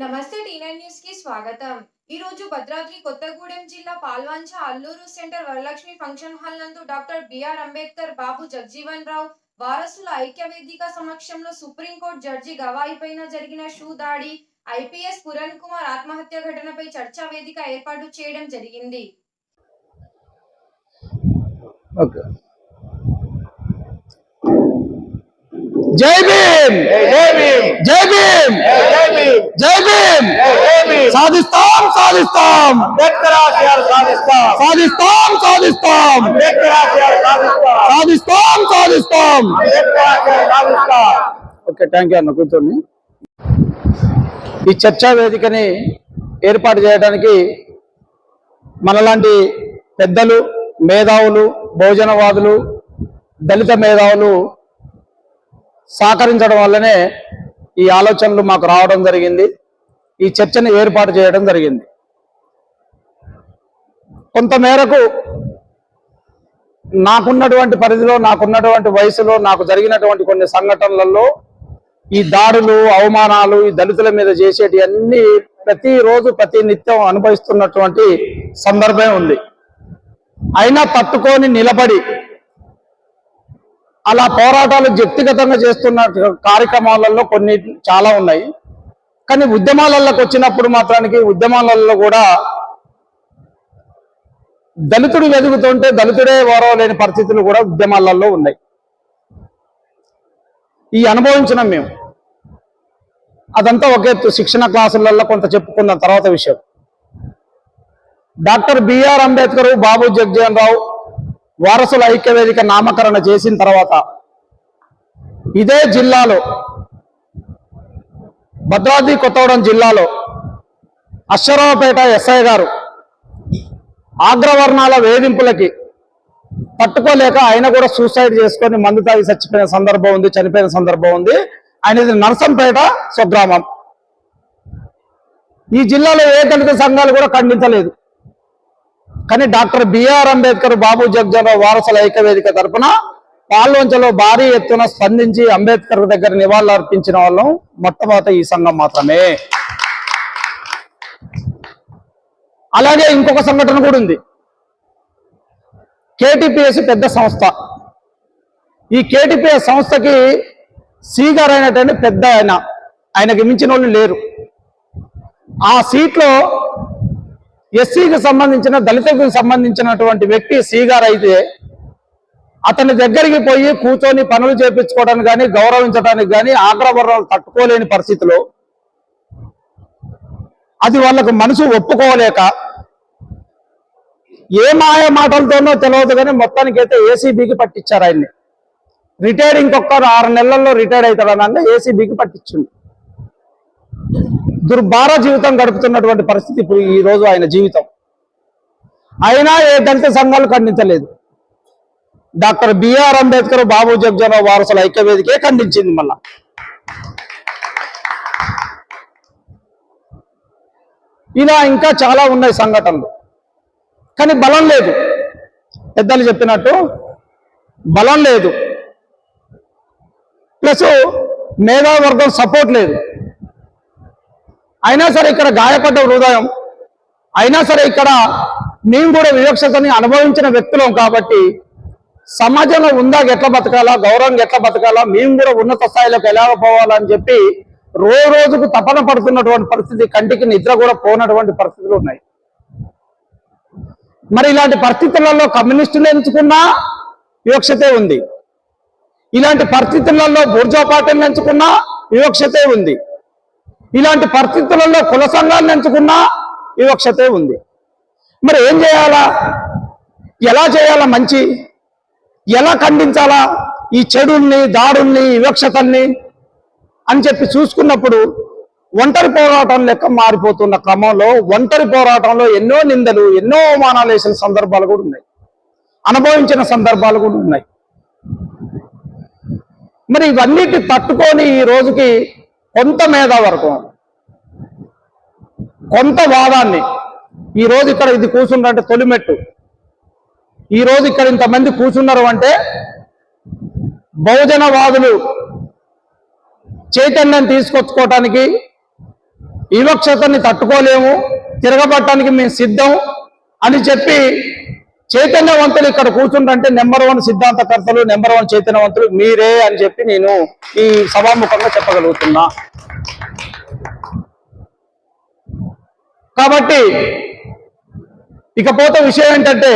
నమస్తే టీనైన్ న్యూస్కి స్వాగతం. ఈ రోజు భద్రాద్రి కొత్తగూడెం జిల్లా Palvancha Alluru centre Varalakshmi function hall నందు డాక్టర్ బిఆర్ అంబేద్కర్ బాబు జగజీవన్ రావు వారసుల ఐక్య వేదిక సమక్షంలో సుప్రీంకోర్టు జడ్జి గవాయి పైన జరిగిన షూ దాడి ఐపీఎస్ పురణ్ కుమార్ ఆత్మహత్య ఘటనపై చర్చా వేదిక ఏర్పాటు చేయడం జరిగింది. జై భీమ్! జై భీమ్! జై భీమ్! సాధిస్తాం సాధిస్తాం! సాధిస్తాం! సాధిస్తాం సాధిస్తాం! సాధిస్తాం! ఓకే థ్యాంక్ యూ అన్న కూర్చోండి. ఈ చర్చా వేదికని ఏర్పాటు చేయడానికి మనలాంటి పెద్దలు మేధావులు భోజనవాదులు దళిత మేధావులు సహకరించడం వల్లనే ఈ ఆలోచనలు మాకు రావడం జరిగింది. ఈ చర్చను ఏర్పాటు చేయడం జరిగింది. కొంతమేరకు నాకున్నటువంటి పరిధిలో నాకున్నటువంటి వయసులో నాకు జరిగినటువంటి కొన్ని సంఘటనలలో ఈ దాడులు అవమానాలు ఈ దళితుల మీద చేసేటి అన్ని ప్రతిరోజు ప్రతి నిత్యం అనుభవిస్తున్నటువంటి సందర్భం ఉంది. అయినా తట్టుకొని నిలబడి అలా పోరాటాలు వ్యక్తిగతంగా చేస్తున్న కార్యక్రమాలలో కొన్ని చాలా ఉన్నాయి. కానీ ఉద్యమాలలోకి వచ్చినప్పుడు మాత్రానికి ఉద్యమాలలో కూడా దళితుడు వెతుకుతుంటే దళితుడే ఓరవలేని పరిస్థితులు కూడా ఉద్యమాలలో ఉన్నాయి. ఈ అనుభవించినాం మేము. అదంతా ఒకే శిక్షణ క్లాసులలో కొంత చెప్పుకున్న తర్వాత విషయం. డాక్టర్ బిఆర్ అంబేద్కర్ బాబు జగ్జీవన్ రావు వారసుల ఐక్య వేదిక నామకరణ చేసిన తర్వాత ఇదే జిల్లాలో భద్రాద్రి కొత్తగూడెం జిల్లాలో అశ్వరావుపేట ఎస్ఐ గారు ఆగ్రవర్ణాల వేధింపులకి పట్టుకోలేక ఆయన కూడా సూసైడ్ చేసుకొని మందు తాగి చచ్చిపోయిన సందర్భం ఉంది చనిపోయిన సందర్భం ఉంది. ఆయనది నరసంపేట స్వగ్రామం. ఈ జిల్లాలో ఏ దళిత సంఘాలు కూడా ఖండించలేదు. కానీ డాక్టర్ బిఆర్ అంబేద్కర్ బాబు జగ్జనరావు వారసుల ఐక్యవేదిక తరఫున పాల్వంచలో భారీ ఎత్తున స్పందించి అంబేద్కర్ దగ్గర నివాళులు అర్పించిన వాళ్ళం మొట్టమొదట ఈ సంఘం మాత్రమే. అలాగే ఇంకొక సంఘటన కూడా ఉంది. కేటీపీఎస్ పెద్ద సంస్థ. ఈ కేటీపీఎస్ సంస్థకి సి అయినటువంటి పెద్ద ఆయన. ఆయనకి మించిన వాళ్ళు లేరు. ఆ సీట్లో ఎస్సీకి సంబంధించిన దళితులకు సంబంధించినటువంటి వ్యక్తి సి గారు అయితే అతని దగ్గరికి పోయి కూర్చొని పనులు చేపించుకోవడానికి కానీ గౌరవించడానికి కానీ ఆగ్రహవర్ణాలు తట్టుకోలేని పరిస్థితిలో అది వాళ్ళకు మనసు ఒప్పుకోలేక ఏ మాయ మాటలతోనో తెలియదు కానీ మొత్తానికైతే ఏసీబీకి పట్టించారు ఆయన్ని. రిటైర్ ఇంకొక ఆరు నెలల్లో రిటైర్ అవుతాడనంగా ఏసీబీకి పట్టించింది. దుర్భార జీవితం గడుపుతున్నటువంటి పరిస్థితి ఇప్పుడు ఈ రోజు ఆయన జీవితం. అయినా ఏ దళిత సంఘాలు ఖండించలేదు. డాక్టర్ బిఆర్ అంబేద్కర్ బాబు జగ్జనరావు వారసుల ఐక్య వేదికే ఖండించింది మళ్ళా. ఇలా ఇంకా చాలా ఉన్నాయి సంఘటనలు. కానీ బలం లేదు. పెద్దలు చెప్పినట్టు బలం లేదు. ప్లస్ మేధావర్గం సపోర్ట్ లేదు. అయినా సరే ఇక్కడ గాయపడ్డ హృదయం అయినా సరే ఇక్కడ మేము కూడా వివక్షతని అనుభవించిన వ్యక్తులం కాబట్టి సమాజంలో ఉందాక ఎట్లా బతకాలా గౌరవంగా ఎట్లా బతకాలా మేము కూడా ఉన్నత స్థాయిలోకి ఎలా పోవాలని చెప్పి రోజు రోజుకు తపన పడుతున్నటువంటి పరిస్థితి కంటికి నిద్ర కూడా పోనటువంటి పరిస్థితులు ఉన్నాయి. మరి ఇలాంటి పరిస్థితులలో కమ్యూనిస్టులు ఎంచుకున్నా వివక్షతే ఉంది. ఇలాంటి పరిస్థితులలో బూర్జా పార్టీలు ఎంచుకున్నా వివక్షతే ఉంది. ఇలాంటి పరిస్థితులలో కుల సంఘాన్ని ఎంచుకున్నా వివక్షతే ఉంది. మరి ఏం చేయాలా? ఎలా చేయాలా మంచి? ఎలా ఖండించాలా? ఈ చెడుల్ని దాడుల్ని వివక్షతల్ని అని చెప్పి చూసుకున్నప్పుడు ఒంటరి పోరాటం లెక్క మారిపోతున్న క్రమంలో ఒంటరి పోరాటంలో ఎన్నో నిందలు ఎన్నో అవమానాలు వేసిన సందర్భాలు కూడా ఉన్నాయి. అనుభవించిన సందర్భాలు కూడా ఉన్నాయి. మరి ఇవన్నిటి తట్టుకొని ఈ రోజుకి కొంత మేధావర్గం కొంత వాదాన్ని. ఈ రోజు ఇక్కడ ఇది కూర్చున్నారంటే తొలిమెట్టు. ఈ రోజు ఇక్కడ ఇంతమంది కూర్చున్నారు అంటే బహుజనవాదులు చైతన్యం తీసుకొచ్చుకోవటానికి వివక్షతని తట్టుకోలేము తిరగబట్టడానికి మేము సిద్ధం అని చెప్పి చైతన్యవంతులు ఇక్కడ కూర్చుంటే నెంబర్ వన్ సిద్ధాంతకర్తలు నెంబర్ వన్ చైతన్యవంతులు మీరే అని చెప్పి నేను ఈ సభాముఖంగా చెప్పగలుగుతున్నా. కాబట్టి ఇకపోతే విషయం ఏంటంటే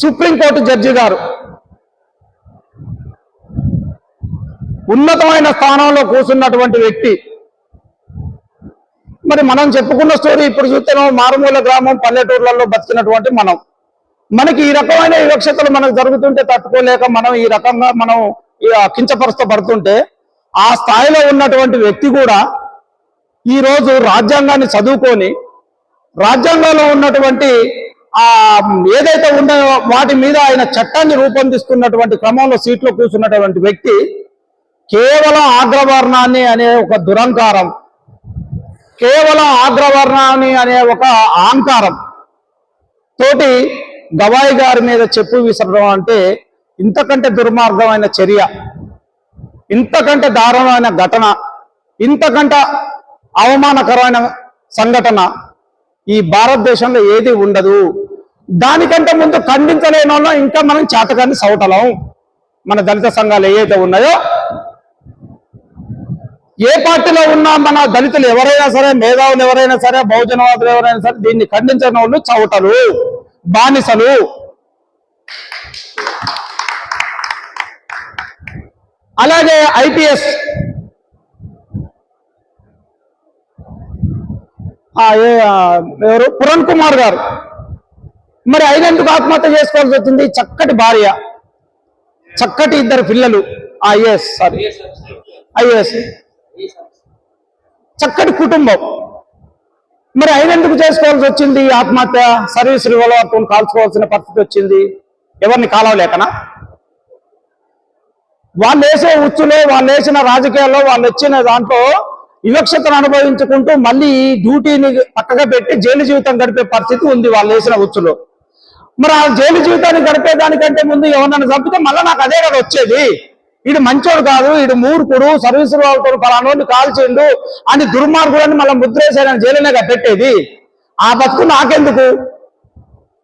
సుప్రీంకోర్టు జడ్జి గారు ఉన్నతమైన స్థానంలో కూర్చున్నటువంటి వ్యక్తి. మరి మనం చెప్పుకున్న స్టోరీ ఇప్పుడు చూస్తున్నాం మారుమూల గ్రామం పల్లెటూర్లలో బతికినటువంటి మనం. మనకి ఈ రకమైన వివక్షతలు మనకు జరుగుతుంటే తట్టుకోలేక మనం ఈ రకంగా మనం ఈ కించపరుస్తపడుతుంటే ఆ స్థాయిలో ఉన్నటువంటి వ్యక్తి కూడా ఈ రోజు రాజ్యాంగాన్ని చదువుకొని రాజ్యాంగంలో ఉన్నటువంటి ఆ ఏదైతే ఉన్నాయో వాటి మీద ఆయన చట్టాన్ని రూపొందిస్తున్నటువంటి క్రమంలో సీట్లో కూర్చున్నటువంటి వ్యక్తి కేవలం ఆగ్రవర్ణాన్ని అనే ఒక దురంకారం. కేవలం ఆగ్రవర్ణాన్ని అనే ఒక ఆంకారం తోటి గవాయి గారి మీద చెప్పు విసరడం అంటే ఇంతకంటే దుర్మార్గమైన చర్య. ఇంతకంటే దారుణమైన ఘటన. ఇంతకంటే అవమానకరమైన సంఘటన ఈ భారతదేశంలో ఏది ఉండదు. దానికంటే ముందు ఖండించలేని వాళ్ళం ఇంకా మనం చేతకాన్ని సవటలం. మన దళిత సంఘాలు ఏవైతే ఉన్నాయో ఏ పార్టీలో ఉన్న మన దళితులు ఎవరైనా సరే మేధావులు ఎవరైనా సరే బహుజనవాదులు ఎవరైనా సరే దీన్ని ఖండించని వాళ్ళు చవటలు బానిసలు. అలాగే ఐపీఎస్ ఎవరు? పురణ్ కుమార్ గారు. మరి అయినందుకు ఆత్మహత్య చేసుకోవాల్సి వచ్చింది? చక్కటి భార్య. చక్కటి ఇద్దరు పిల్లలు. IAS sorry. ఐఏఎస్. చక్కటి కుటుంబం. మరి అయినందుకు చేసుకోవాల్సి వచ్చింది ఆత్మహత్య? సర్వీస్ రివాల్వర్తో కాల్చుకోవాల్సిన పరిస్థితి వచ్చింది. ఎవరిని కాలవలేకనా? వాళ్ళు వేసే ఉచ్చులో వాళ్ళు వేసిన రాజకీయాల్లో వాళ్ళు వచ్చిన దాంట్లో వివక్షతను అనుభవించుకుంటూ మళ్ళీ డ్యూటీని పక్కగా పెట్టి జైలు జీవితం గడిపే పరిస్థితి ఉంది వాళ్ళు వేసిన ఉచ్చులో. మరి ఆ జైలు జీవితాన్ని గడిపే దానికంటే ముందు ఎవరన్నా చంపితే మళ్ళీ నాకు అదే కదా వచ్చేది. ఇది మంచోడు కాదు ఇది మూర్ఖుడు సర్వీసులు వాళ్ళతో పలానోళ్ళు కాల్చిండు అని దుర్మార్గుడని మళ్ళీ ముద్రేసాడని జైలునేగా పెట్టేది. ఆ బతుకు నాకెందుకు?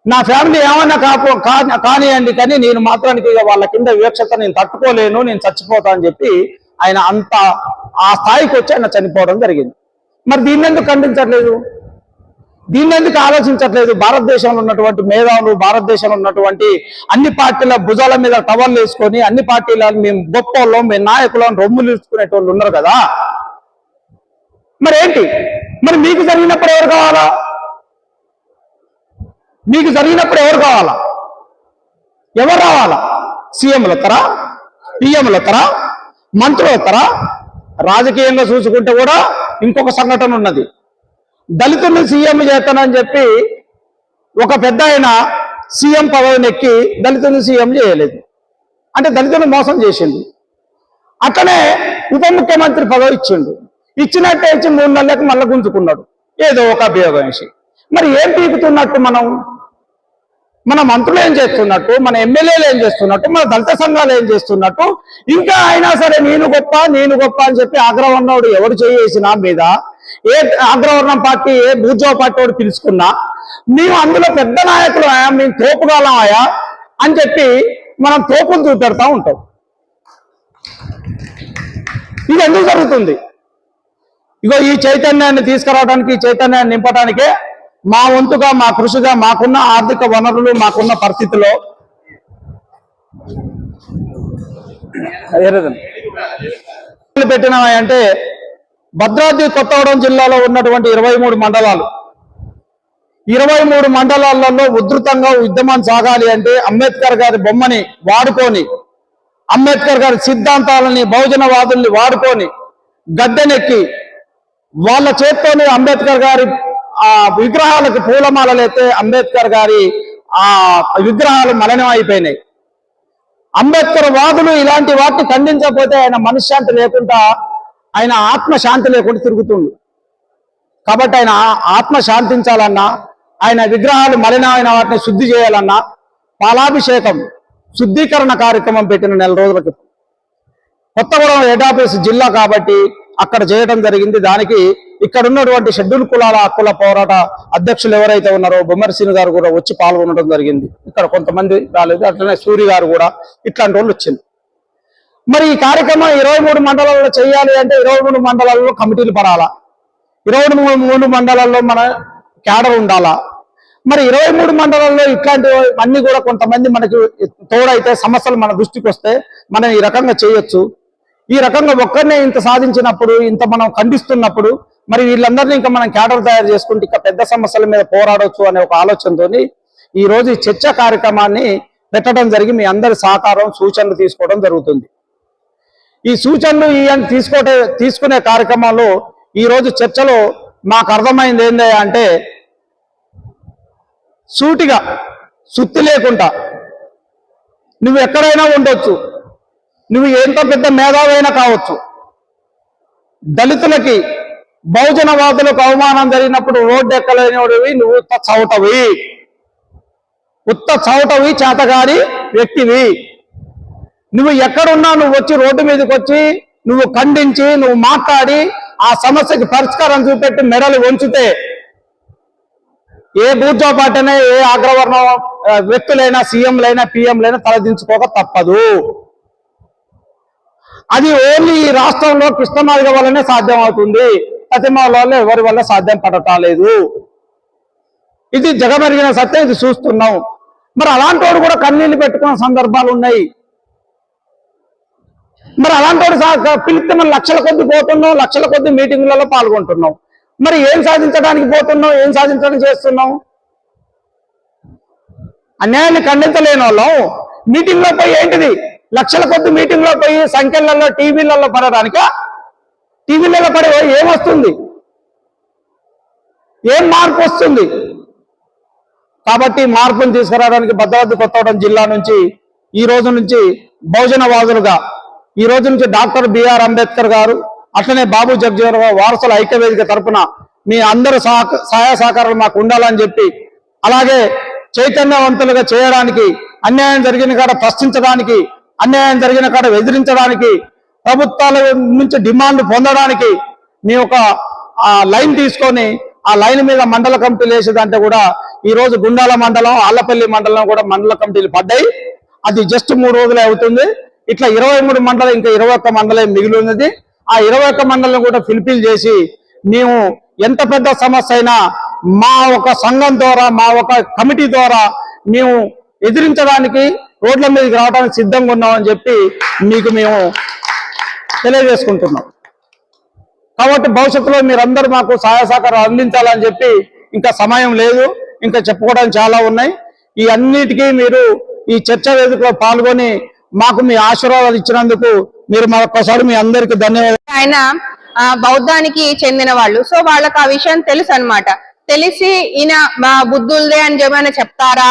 నా ఫ్యామిలీ ఏమన్నా కాపు కా- కానియండి కానీ నేను మాత్రానికి ఇక వాళ్ళ కింద వివక్షత నేను తట్టుకోలేను నేను చచ్చిపోతా అని చెప్పి ఆయన అంత ఆ స్థాయికి వచ్చి ఆయన చనిపోవడం జరిగింది. మరి దీన్ని ఎందుకు ఖండించట్లేదు? దీన్ని ఎందుకు ఆలోచించట్లేదు? భారతదేశంలో ఉన్నటువంటి మేధావులు భారతదేశంలో ఉన్నటువంటి అన్ని పార్టీల భుజాల మీద టవర్లు వేసుకొని అన్ని పార్టీల మేము గొప్ప మేము నాయకులం రొమ్ములు ఇచ్చుకునేటోళ్ళు ఉన్నారు కదా? మరి ఏంటి మరి మీకు జరిగినప్పుడు ఎవరు కావాలా? మీకు జరిగినప్పుడు ఎవరు కావాలా? ఎవరు రావాలా? సీఎంలు వస్తారా? పిఎంలు వస్తారా? మంత్రులు వస్తారా రాజకీయంగా చూసుకుంటే కూడా ఇంకొక సంఘటన ఉన్నది. దళితులను సీఎం చేస్తానని చెప్పి ఒక పెద్ద ఆయన సీఎం పదవిని ఎక్కి దళితులను సీఎం చేయలేదు. అంటే దళితులను మోసం చేసిండు. అట్లనే ఉప ముఖ్యమంత్రి పదవి ఇచ్చిండు. ఇచ్చినట్టే ఇచ్చి మూడు నెలలకు మళ్ళీ గుంజుకున్నాడు. ఏదో ఒక అభియోగం మరి ఏం పీకుతున్నట్టు మనం? మన మంత్రులు ఏం చేస్తున్నట్టు మన ఎమ్మెల్యేలు ఏం చేస్తున్నట్టు మన దళిత సంఘాలు ఏం చేస్తున్నట్టు ఇంకా అయినా సరే నేను గొప్ప నేను గొప్ప అని చెప్పి అగ్రవర్ణుడు ఎవరు చేసిన మీద ఏ అగ్రవర్ణం పార్టీ ఏ భూజో పార్టీ వాడు పిలుచుకున్నా మేము అందులో పెద్ద నాయకులు ఆయా మేము తోపుగాలం ఆయా అని చెప్పి మనం తోపులు చూపెడతా ఉంటాం. ఇది ఎందుకు జరుగుతుంది? ఇగో ఈ చైతన్యాన్ని తీసుకురావడానికి ఈ చైతన్యాన్ని నింపడానికే మా వంతుగా మా కృషిగా మాకున్న ఆర్థిక వనరులు మాకున్న పరిస్థితిలో పెట్టినవి భద్రాద్రి కొత్తగూడెం జిల్లాలో ఉన్నటువంటి ఇరవై మూడు మండలాలు. ఇరవై మూడు మండలాలలో ఉధృతంగా ఉద్యమం సాగాలి అంటే అంబేద్కర్ గారి బొమ్మని వాడుకొని అంబేద్కర్ గారి సిద్ధాంతాలని బహుజనవాదుల్ని వాడుకొని గద్దెనెక్కి వాళ్ళ చేత్తోనే అంబేద్కర్ గారి ఆ విగ్రహాలకు పూలమాలలైతే అంబేద్కర్ గారి ఆ విగ్రహాలు మలనం అయిపోయినాయి అంబేద్కర్ వాదులు ఇలాంటి వాటిని ఖండించకపోతే ఆయన మనశ్శాంతి లేకుండా ఆయన ఆత్మ శాంతి లేకుండా తిరుగుతుండు. కాబట్టి ఆయన ఆత్మ శాంతించాలన్నా ఆయన విగ్రహాలు మలినమైన వాటిని శుద్ధి చేయాలన్నా పాలాభిషేకం శుద్ధీకరణ కార్యక్రమం పెట్టిన నెల రోజుల క్రితం. కొత్తగూడెం హెడ్ ఆఫీస్ జిల్లా కాబట్టి అక్కడ చేయడం జరిగింది. దానికి ఇక్కడ ఉన్నటువంటి షెడ్యూల్ కులాల హక్కుల పోరాట అధ్యక్షులు ఎవరైతే ఉన్నారో బొమ్మరిసీని గారు కూడా వచ్చి పాల్గొనడం జరిగింది. ఇక్కడ కొంతమంది రాలేదు. అట్లనే సూరి గారు కూడా ఇట్లాంటి వాళ్ళు వచ్చింది మరి ఈ కార్యక్రమం ఇరవై మూడు మండలాల్లో చేయాలి అంటే ఇరవై మూడు మండలాల్లో కమిటీలు పడాలా? ఇరవై మూడు మూడు మండలాల్లో మన క్యాడర్ ఉండాలా? మరి ఇరవై మూడు మండలాల్లో ఇట్లాంటి అన్ని కూడా కొంతమంది మనకి తోడైతే సమస్యలు మన దృష్టికి వస్తే మనం ఈ రకంగా చేయొచ్చు. ఈ రకంగా ఒక్కరినే ఇంత సాధించినప్పుడు ఇంత మనం ఖండిస్తున్నప్పుడు మరి వీళ్ళందరినీ ఇంకా మనం క్యాడర్ తయారు చేసుకుంటే ఇంకా పెద్ద సమస్యల మీద పోరాడవచ్చు అనే ఒక ఆలోచనతోని ఈ రోజు ఈ చర్చ కార్యక్రమాన్ని పెట్టడం జరిగి మీ అందరి సహకారం సూచనలు తీసుకోవడం జరుగుతుంది. ఈ సూచనలు ఈ తీసుకోటే తీసుకునే కార్యక్రమంలో ఈ రోజు చర్చలో మాకు అర్థమైంది ఏంటి అంటే సూటిగా సుత్తి లేకుండా నువ్వు ఎక్కడైనా ఉండొచ్చు. నువ్వు ఎంత పెద్ద మేధావైనా కావచ్చు. దళితులకి బహుజనవాదులకు అవమానం జరిగినప్పుడు రోడ్డు ఎక్కలేనివి నువ్వు ఉత్త చౌటవి. ఉత్త చౌటవి చేతగాడి వ్యక్తివి. నువ్వు ఎక్కడున్నా నువ్వు వచ్చి రోడ్డు మీదకి వచ్చి నువ్వు ఖండించి నువ్వు మాట్లాడి ఆ సమస్యకి పరిష్కారం చూపెట్టి మెడలు వంచితే ఏ బూర్జా పార్టీనే ఏ అగ్రవర్ణ వ్యక్తులైనా సీఎంలైనా పిఎంలైనా తలదించుకోక తప్పదు. అది ఓన్లీ ఈ రాష్ట్రంలో కృష్ణమార్గ వల్లనే సాధ్యం అవుతుంది. ప్రతిమాల వల్ల ఎవరి వల్ల సాధ్యం పడటాలేదు. ఇది జగమెరిగిన సత్యం ఇది చూస్తున్నాం. మరి అలాంటి వాడు కూడా కన్నీళ్ళు పెట్టుకున్న సందర్భాలు ఉన్నాయి. మరి అలాంటి వాడు సా- పిలిస్తే మనం లక్షల కొద్ది పోతున్నాం లక్షల కొద్ది మీటింగులలో పాల్గొంటున్నాం. మరి ఏం సాధించడానికి పోతున్నాం ఏం సాధించడానికి చేస్తున్నాం? అన్యాయాన్ని ఖండించలేని వాళ్ళం. మీటింగ్లో పోయి ఏంటిది? లక్షల కొద్ది మీటింగ్లో పోయి సంఖ్యలలో టీవీలలో పడడానిక టీవీలలో పడే ఏమొస్తుంది ఏం మార్పు వస్తుంది? కాబట్టి మార్పును తీసుకురావడానికి భద్రాద్రి కొత్తగూడెం జిల్లా నుంచి ఈ రోజు నుంచి బహుజనవాదులుగా ఈ రోజు నుంచి డాక్టర్ బిఆర్ అంబేద్కర్ గారు అట్లనే బాబు జగ్జీవన్ వారసుల ఐక్యవేదిక తరఫున మీ అందరి సహక సహాయ సహకారాలు మాకు ఉండాలని చెప్పి అలాగే చైతన్యవంతులుగా చేయడానికి అన్యాయం జరిగిన కాడ ప్రశ్నించడానికి అన్యాయం జరిగిన కాడ ఎదిరించడానికి ప్రభుత్వాల నుంచి డిమాండ్ పొందడానికి మీ ఒక లైన్ తీసుకొని ఆ లైన్ మీద మండల కమిటీలు వేసేదంటే కూడా ఈ రోజు గుండాల మండలం ఆళ్ళపల్లి మండలం కూడా మండల కమిటీలు పడ్డాయి. అది జస్ట్ మూడు రోజులే అవుతుంది. ఇట్లా ఇరవై మూడు మండలం ఇంకా ఇరవై ఒక్క మండలం మిగిలి ఉన్నది. ఆ ఇరవై ఒక్క మండలం కూడా ఫిల్ఫిల్ చేసి మేము ఎంత పెద్ద సమస్య అయినా మా ఒక సంఘం ద్వారా మా ఒక కమిటీ ద్వారా మేము ఎదిరించడానికి రోడ్ల మీదకి రావడానికి సిద్ధంగా ఉన్నామని చెప్పి మీకు మేము తెలియజేసుకుంటున్నాం. కాబట్టి భవిష్యత్తులో మీరందరూ మాకు సహాయ సహకారం అందించాలని చెప్పి ఇంకా సమయం లేదు ఇంకా చెప్పుకోవడానికి చాలా ఉన్నాయి. ఈ అన్నిటికీ మీరు ఈ చర్చ వేదికలో పాల్గొని మాకు మీ ఆశీర్వాదాలు ఇచ్చినందుకు మీరు మరొకసారి మీ అందరికి ధన్యవాదాలు. ఆయన ఆ, బౌద్ధానికి చెందిన వాళ్ళు. సో వాళ్ళకి ఆ విషయం తెలుసు అన్నమాట తెలిసి ఈయన మా అని చెప్పి చెప్తారా?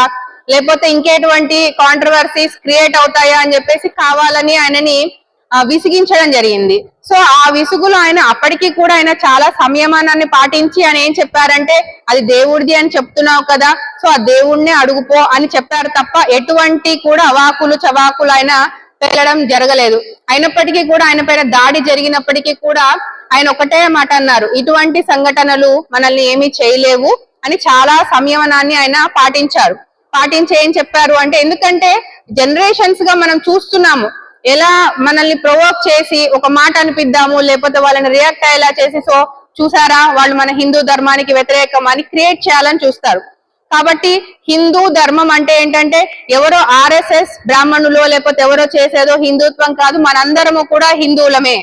లేకపోతే ఇంకేటువంటి కాంట్రవర్సీస్ క్రియేట్ అవుతాయా అని చెప్పేసి కావాలని ఆయనని విసిగించడం జరిగింది. సో ఆ విసుగులో ఆయన అప్పటికి కూడా ఆయన చాలా సంయమానాన్ని పాటించి ఆయన ఏం చెప్పారంటే అది దేవుడిది అని చెప్తున్నావు కదా సో ఆ దేవుణ్ణి అడుగుపో అని చెప్పారు తప్ప ఎటువంటి కూడా అవాకులు చవాకులు ఆయన వెళ్ళడం జరగలేదు. అయినప్పటికీ కూడా ఆయన పైన దాడి జరిగినప్పటికీ కూడా ఆయన ఒకటే మాట అన్నారు ఇటువంటి సంఘటనలు మనల్ని ఏమీ చేయలేవు అని చాలా సంయమనాన్ని ఆయన పాటించారు. పాటించేయని చెప్పారు. అంటే ఎందుకంటే జనరేషన్స్గా మనం చూస్తున్నాము. ఎలా మనల్ని ప్రొవోక్ చేసి ఒక మాట అనిపిద్దాము లేకపోతే వాళ్ళని రియాక్ట్ అయ్యేలా చేసి సో చూసారా వాళ్ళు మన హిందూ ధర్మానికి వ్యతిరేకం అని క్రియేట్ చేయాలని చూస్తారు. కాబట్టి హిందూ ధర్మం అంటే ఏంటంటే ఎవరో ఆర్ఎస్ఎస్ బ్రాహ్మణులో లేకపోతే ఎవరో చేసేదో హిందుత్వం కాదు మనందరము కూడా హిందువులమే.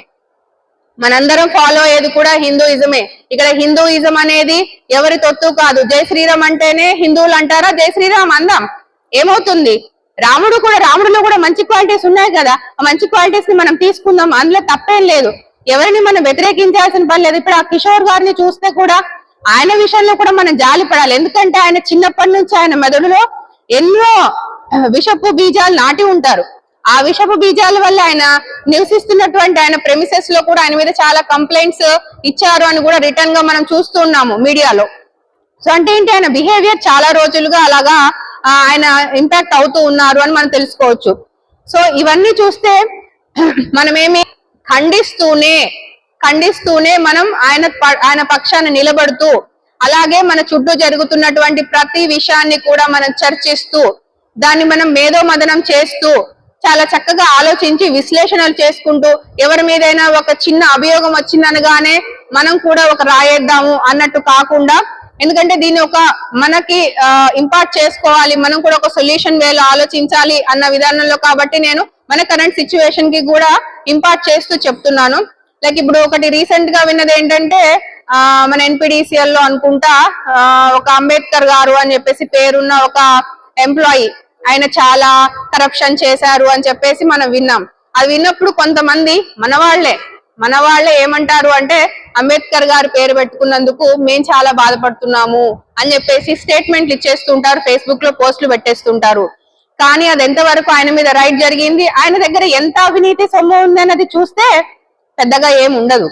మనందరం ఫాలో అయ్యేది కూడా హిందూయిజమే. ఇక్కడ హిందూయిజం అనేది ఎవరి తొత్తు కాదు. జై శ్రీరామ్ అంటేనే హిందువులు అంటారా? జై శ్రీరామ్ అందాం. ఏమవుతుంది? రాముడు కూడా రాముడిలో కూడా మంచి క్వాలిటీస్ ఉన్నాయి కదా. ఆ మంచి క్వాలిటీస్ని మనం తీసుకుందాం. అందులో తప్పేం లేదు. ఎవరిని మనం వ్యతిరేకించాల్సిన పని లేదు. ఇప్పుడు ఆ కిషోర్ గారిని చూస్తే కూడా ఆయన విషయంలో కూడా మనం జాలి పడాలి. ఎందుకంటే ఆయన చిన్నప్పటి నుంచి ఆయన మెదడులో ఎన్నో విషపు బీజాలు నాటి ఉంటారు. ఆ విషపు బీజాల వల్ల ఆయన నివసిస్తున్నటువంటి ఆయన ప్రెమిసెస్లో కూడా ఆయన మీద చాలా కంప్లైంట్స్ ఇచ్చారు అని కూడా రిటర్న్గా మనం చూస్తున్నాము మీడియాలో. సో అంటే ఏంటి? ఆయన బిహేవియర్ చాలా రోజులుగా అలాగా ఆయన ఇంపాక్ట్ అవుతూ ఉన్నారు అని మనం తెలుసుకోవచ్చు. సో ఇవన్నీ చూస్తే మనమేమి ఖండిస్తూనే ఖండిస్తూనే మనం ఆయన ప- ఆయన పక్షాన్ని నిలబడుతూ అలాగే మన చుట్టూ జరుగుతున్నటువంటి ప్రతి విషయాన్ని కూడా మనం చర్చిస్తూ దాన్ని మనం మేధో మదనం చేస్తూ చాలా చక్కగా ఆలోచించి విశ్లేషణలు చేసుకుంటూ ఎవరి మీదైనా ఒక చిన్న అభియోగం వచ్చిందనగానే మనం కూడా ఒక రాయేద్దాము అన్నట్టు కాకుండా ఎందుకంటే దీన్ని ఒక మనకి ఇంపార్ట్ చేసుకోవాలి మనం కూడా ఒక సొల్యూషన్ వేలో ఆలోచించాలి అన్న విధానంలో కాబట్టి నేను మన కరెంట్ సిచ్యువేషన్కి కూడా ఇంపార్ట్ చేస్తూ చెప్తున్నాను. లైక్ ఇప్పుడు ఒకటి రీసెంట్గా విన్నది ఏంటంటే ఆ మన ఎన్పిడిసిఎల్లో అనుకుంటా ఒక అంబేద్కర్ గారు అని చెప్పేసి పేరున్న ఒక ఎంప్లాయీ ఆయన చాలా కరప్షన్ చేశారు అని చెప్పేసి మనం విన్నాం. అది విన్నప్పుడు కొంతమంది మన వాళ్ళే మన ఏమంటారు అంటే అంబేద్కర్ గారు పేరు పెట్టుకున్నందుకు మేము చాలా బాధపడుతున్నాము అని చెప్పేసి స్టేట్మెంట్లు ఇచ్చేస్తుంటారు ఫేస్బుక్లో పోస్టులు పెట్టేస్తుంటారు. కానీ అది ఎంతవరకు ఆయన మీద రైట్ జరిగింది? ఆయన దగ్గర ఎంత అవినీతి సొమ్ము ఉంది అన్నది చూస్తే పెద్దగా ఏం ఉండదు.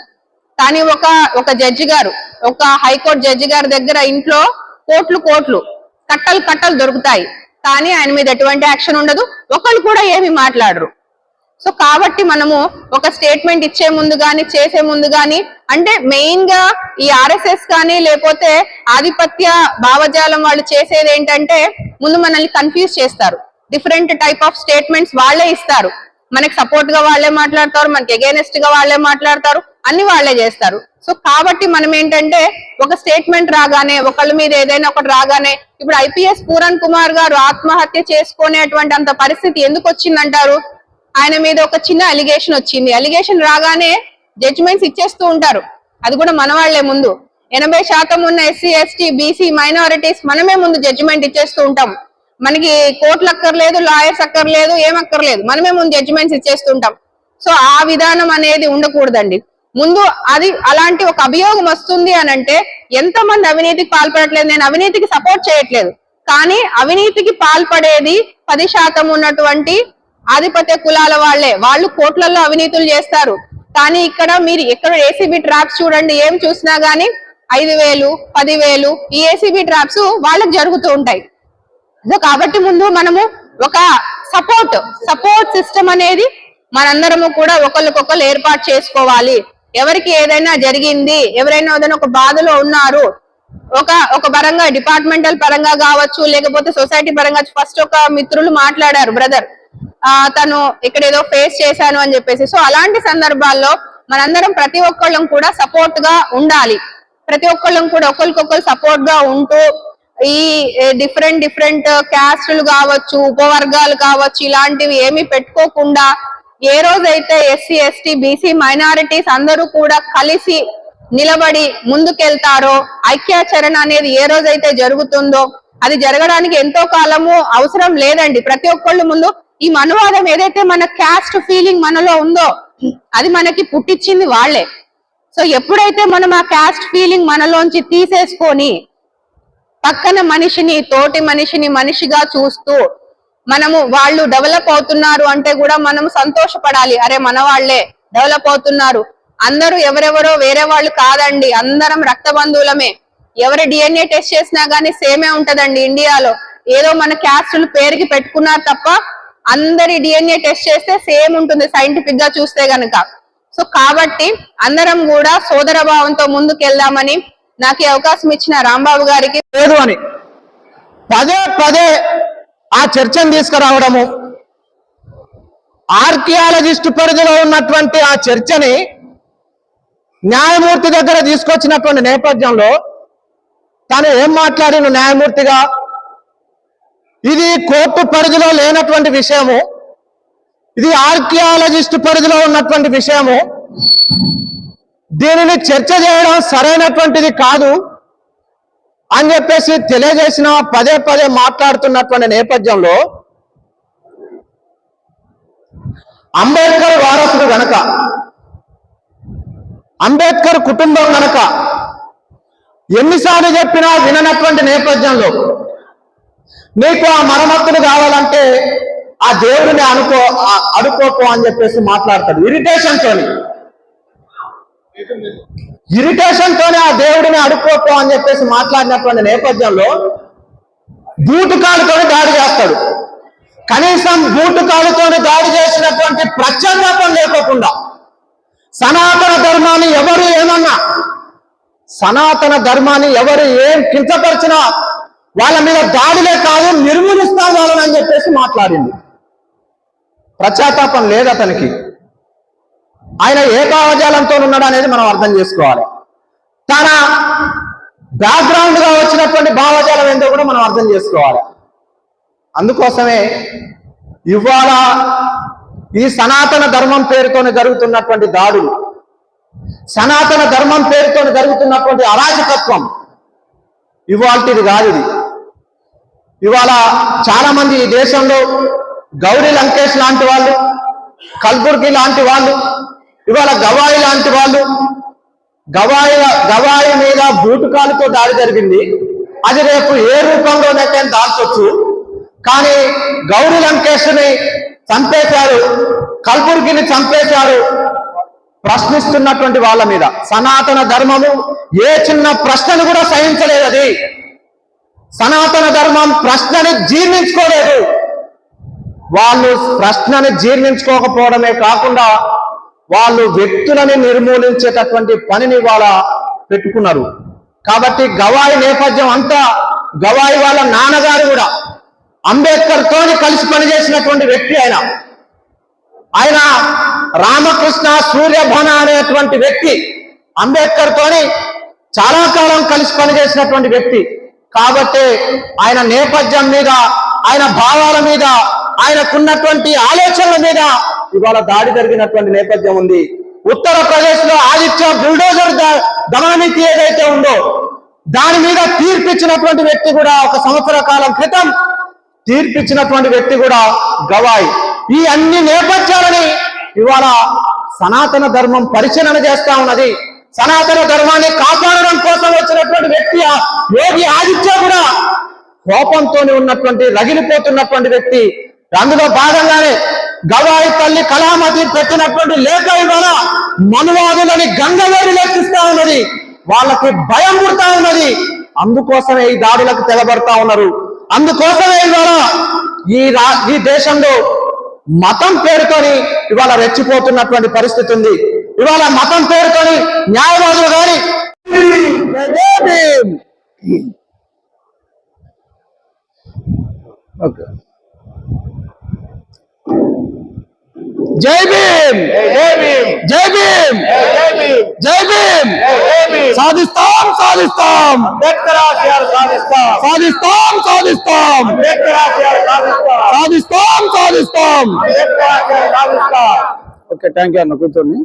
కానీ ఒక ఒక జడ్జి గారు ఒక హైకోర్టు జడ్జి గారి దగ్గర ఇంట్లో కోట్లు కోట్లు కట్టలు కట్టలు దొరుకుతాయి. కానీ ఆయన మీద ఎటువంటి యాక్షన్ ఉండదు. ఒకళ్ళు కూడా ఏమి మాట్లాడరు. సో కాబట్టి మనము ఒక స్టేట్మెంట్ ఇచ్చే ముందు గాని చేసే ముందు గాని అంటే మెయిన్గా ఈ ఆర్ఎస్ఎస్ కానీ లేకపోతే ఆధిపత్య భావజాలం వాళ్ళు చేసేది ఏంటంటే ముందు మనల్ని కన్ఫ్యూజ్ చేస్తారు. డిఫరెంట్ టైప్ ఆఫ్ స్టేట్మెంట్స్ వాళ్ళే ఇస్తారు. మనకి సపోర్ట్గా వాళ్ళే మాట్లాడతారు మనకి అగేనెస్ట్గా వాళ్ళే మాట్లాడతారు. అన్ని వాళ్ళే చేస్తారు. సో కాబట్టి మనం ఏంటంటే ఒక స్టేట్మెంట్ రాగానే ఒకళ్ళ మీద ఏదైనా ఒకటి రాగానే ఇప్పుడు ఐపీఎస్ పూరన్ కుమార్ గారు ఆత్మహత్య చేసుకునేటువంటి అంత పరిస్థితి ఎందుకు వచ్చిందంటారు? ఆయన మీద ఒక చిన్న అలిగేషన్ వచ్చింది. అలిగేషన్ రాగానే జడ్జిమెంట్స్ ఇచ్చేస్తూ ఉంటారు. అది కూడా మన వాళ్ళే ముందు. ఎనభై శాతం ఉన్న ఎస్సీ ఎస్టీ బీసీ మైనారిటీస్ మనమే ముందు జడ్జిమెంట్ ఇచ్చేస్తూ ఉంటాం. మనకి కోర్టులు అక్కర్లేదు లాయర్స్ అక్కర్లేదు ఏం అక్కర్లేదు. మనమే ముందు జడ్జిమెంట్స్ ఇచ్చేస్తుంటాం సో ఆ విధానం అనేది ఉండకూడదండి. ముందు అది అలాంటి ఒక అభియోగం వస్తుంది అని అంటే ఎంతో మంది అవినీతికి పాల్పడట్లేదు. నేను అవినీతికి సపోర్ట్ చేయట్లేదు. కానీ అవినీతికి పాల్పడేది పది శాతం ఉన్నటువంటి ఆధిపత్య కులాల వాళ్ళే. వాళ్ళు కోట్లలో అవినీతులు చేస్తారు. కానీ ఇక్కడ మీరు ఎక్కడ ఏసీబీ ట్రాప్స్ చూడండి. ఏం చూసినా గానీ ఐదు వేలు పదివేలు ఈ ఏసీబీ ట్రాప్స్ వాళ్ళకి జరుగుతూ ఉంటాయి. సో కాబట్టి ముందు మనము ఒక సపోర్ట్ సపోర్ట్ సిస్టమ్ అనేది మనందరము కూడా ఒకరికొకరు ఏర్పాటు చేసుకోవాలి. ఎవరికి ఏదైనా జరిగింది ఎవరైనా ఏదైనా ఒక బాధలో ఉన్నారు ఒక ఒక పరంగా డిపార్ట్మెంటల్ పరంగా కావచ్చు లేకపోతే సొసైటీ పరంగా ఫస్ట్ ఒక మిత్రులు మాట్లాడారు బ్రదర్ ఆ తను ఇక్కడ ఏదో ఫేస్ చేశాను అని చెప్పేసి. సో అలాంటి సందర్భాల్లో మనందరం ప్రతి ఒక్కళ్ళం కూడా సపోర్ట్గా ఉండాలి. ప్రతి ఒక్కళ్ళం కూడా ఒకరికొకరు సపోర్ట్గా ఉంటూ ఈ డిఫరెంట్ డిఫరెంట్ క్యాస్టులు కావచ్చు ఉపవర్గాలు కావచ్చు ఇలాంటివి ఏమి పెట్టుకోకుండా ఏ రోజైతే ఎస్సీ ఎస్టీ బీసీ మైనారిటీస్ అందరూ కూడా కలిసి నిలబడి ముందుకెళ్తారో ఐక్యాచరణ అనేది ఏ రోజైతే జరుగుతుందో అది జరగడానికి ఎంతో కాలము అవసరం లేదండి. ప్రతి ఒక్కళ్ళు ముందు ఈ మనువాదం ఏదైతే మన క్యాస్ట్ ఫీలింగ్ మనలో ఉందో అది మనకి పుట్టించింది వాళ్ళే. సో ఎప్పుడైతే మనం ఆ క్యాస్ట్ ఫీలింగ్ మనలోంచి తీసేసుకొని పక్కన మనిషిని తోటి మనిషిని మనిషిగా చూస్తూ మనము వాళ్ళు డెవలప్ అవుతున్నారు అంటే కూడా మనం సంతోషపడాలి. అరే మన వాళ్ళే డెవలప్ అవుతున్నారు. అందరూ ఎవరెవరో వేరే వాళ్ళు కాదండి. అందరం రక్త బంధువులమే ఎవరి డిఎన్ఏ టెస్ట్ చేసినా గానీ సేమే ఉంటదండి ఇండియాలో. ఏదో మన క్యాస్టులు పేరుకి పెట్టుకున్నారు తప్ప అందరి డిఎన్ఏ టెస్ట్ చేస్తే సేమ్ ఉంటుంది సైంటిఫిక్గా చూస్తే గనక. సో కాబట్టి అందరం కూడా సోదర భావంతో ముందుకెళ్దామని నాకు అవకాశం ఇచ్చిన రాంబాబు గారికి. లేదు అని. పదే పదే ఆ చర్చను తీసుకురావడము. ఆర్కియాలజిస్ట్ పరిధిలో ఉన్నటువంటి ఆ చర్చని న్యాయమూర్తి దగ్గర తీసుకొచ్చినటువంటి నేపథ్యంలో తను ఏం మాట్లాడిన న్యాయమూర్తిగా? ఇది కోర్టు పరిధిలో లేనటువంటి విషయము. ఇది ఆర్కియాలజిస్ట్ పరిధిలో ఉన్నటువంటి విషయము. దీనిని చర్చ చేయడం సరైనటువంటిది కాదు. అని చెప్పేసి తెలియజేసిన పదే పదే మాట్లాడుతున్నటువంటి నేపథ్యంలో అంబేద్కర్ వారసుడు గనక అంబేద్కర్ కుటుంబం గనక ఎన్నిసార్లు చెప్పినా విననటువంటి నేపథ్యంలో నీకు ఆ మరమ్మతులు కావాలంటే ఆ దేవుడిని అనుకో ఆ- అడుకోపో అని చెప్పేసి మాట్లాడతాడు. ఇరిటేషన్తో ఇరిటేషన్తోనే ఇరిటేషన్ తోనే ఆ దేవుడిని అడుక్కోపో అని చెప్పేసి మాట్లాడినటువంటి నేపథ్యంలో బూటుకాలుతోనే దాడి చేస్తాడు. కనీసం బూటుకాలతోని దాడి చేసినటువంటి ప్రత్యాఘాతం లేకోకుండా సనాతన ధర్మాన్ని ఎవరు ఏమన్నా సనాతన ధర్మాన్ని ఎవరు ఏం కించపరిచినా వాళ్ళ మీద దాడులే కాదు నిర్మూలిస్తాం వాళ్ళని అని చెప్పేసి మాట్లాడింది. ప్రచాతాపం లేదు అతనికి. ఆయన ఏ భావజాలంతో ఉన్నాడు అనేది మనం అర్థం చేసుకోవాలి. తన బ్యాక్గ్రౌండ్గా వచ్చినటువంటి భావజాలం ఏంటో కూడా మనం అర్థం చేసుకోవాలి. అందుకోసమే ఇవాళ ఈ సనాతన ధర్మం పేరుతోనే జరుగుతున్నటువంటి దాడులు సనాతన ధర్మం పేరుతో జరుగుతున్నటువంటి అరాజకత్వం ఇవాళది కాదు ఇది. ఇవాళ చాలా మంది ఈ దేశంలో గౌరీ లంకేష్ లాంటి వాళ్ళు కల్బుర్గి లాంటి వాళ్ళు ఇవాళ గవాయి లాంటి వాళ్ళు గవాయి గవాయి మీద బూటుకాలతో దాడి జరిగింది. అది రేపు ఏ రూపంలోనైతే దాల్చొచ్చు కానీ గౌరీ లంకేష్ని చంపేశారు కల్బుర్గిని చంపేశారు ప్రశ్నిస్తున్నటువంటి వాళ్ళ మీద. సనాతన ధర్మము ఏ చిన్న ప్రశ్నను కూడా సహించలేదు అది. సనాతన ధర్మం ప్రశ్నని జీర్ణించుకోలేదు. వాళ్ళు ప్రశ్నని జీర్ణించుకోకపోవడమే కాకుండా వాళ్ళు వ్యక్తులని నిర్మూలించేటటువంటి పనిని వాళ్ళ పెట్టుకున్నారు. కాబట్టి గవాయి నేపథ్యం అంతా గవాయి వాళ్ళ నాన్నగారు కూడా అంబేద్కర్ తోని కలిసి పనిచేసినటువంటి వ్యక్తి ఆయన. ఆయన రామకృష్ణ సూర్యభన అనేటువంటి వ్యక్తి అంబేద్కర్ తోని చాలా కాలం కలిసి పనిచేసినటువంటి వ్యక్తి. కాబట్టి ఆయన నేపథ్యం మీద ఆయన భావాల మీద ఆయనకున్నటువంటి ఆలోచనల మీద ఇవాళ దాడి జరిగినటువంటి నేపథ్యం ఉంది. ఉత్తరప్రదేశ్లో ఆదిత్య బుల్డోజర్ ద- దమననీతి ఏదైతే ఉందో దాని మీద తీర్పిచ్చినటువంటి వ్యక్తి కూడా ఒక సంవత్సర కాలం క్రితం తీర్పిచ్చినటువంటి వ్యక్తి కూడా గవాయి. ఈ అన్ని నేపథ్యాలని ఇవాళ సనాతన ధర్మం పరిశీలన చేస్తా ఉన్నది. సనాతన ధర్మాన్ని కాపాడడం కోసం వచ్చినటువంటి వ్యక్తి యోగి ఆదిత్య కూడా కోపంతో ఉన్నటువంటి రగిలిపోతున్నటువంటి వ్యక్తి. అందులో భాగంగానే గవాయి తల్లి కళామతి పెట్టినటువంటి లేఖ ఇవాళ మనువాదులని గంగవేరి లెక్కిస్తా ఉన్నది. వాళ్ళకి భయం పుడతా ఉన్నది. అందుకోసమే ఈ దాడులకు తెగబడతా ఉన్నారు. అందుకోసమే ఇవాళ ఈ రా ఈ దేశంలో మతం పేరుతోని ఇవాళ రెచ్చిపోతున్నటువంటి పరిస్థితి ఉంది. ఇవాళ మతం పేరుతోని న్యాయవాదులు గాని ఓకే జై భీమ్ జై భీమ్ జై భీమ్ జై భీమ్ జై భీమ్ జై భీమ్ సాధిస్తాం సాధిస్తాం అంబేద్కర్ ఆశయాలు సాధిస్తాం సాధిస్తాం సాధిస్తాం అంబేద్కర్ ఆశయాలు సాధిస్తాం సాధిస్తాం సాధిస్తాం అంబేద్కర్ ఆశయాలు సాధిస్తాం ఓకే థ్యాంక్ యూ అన్న కూర్చోండి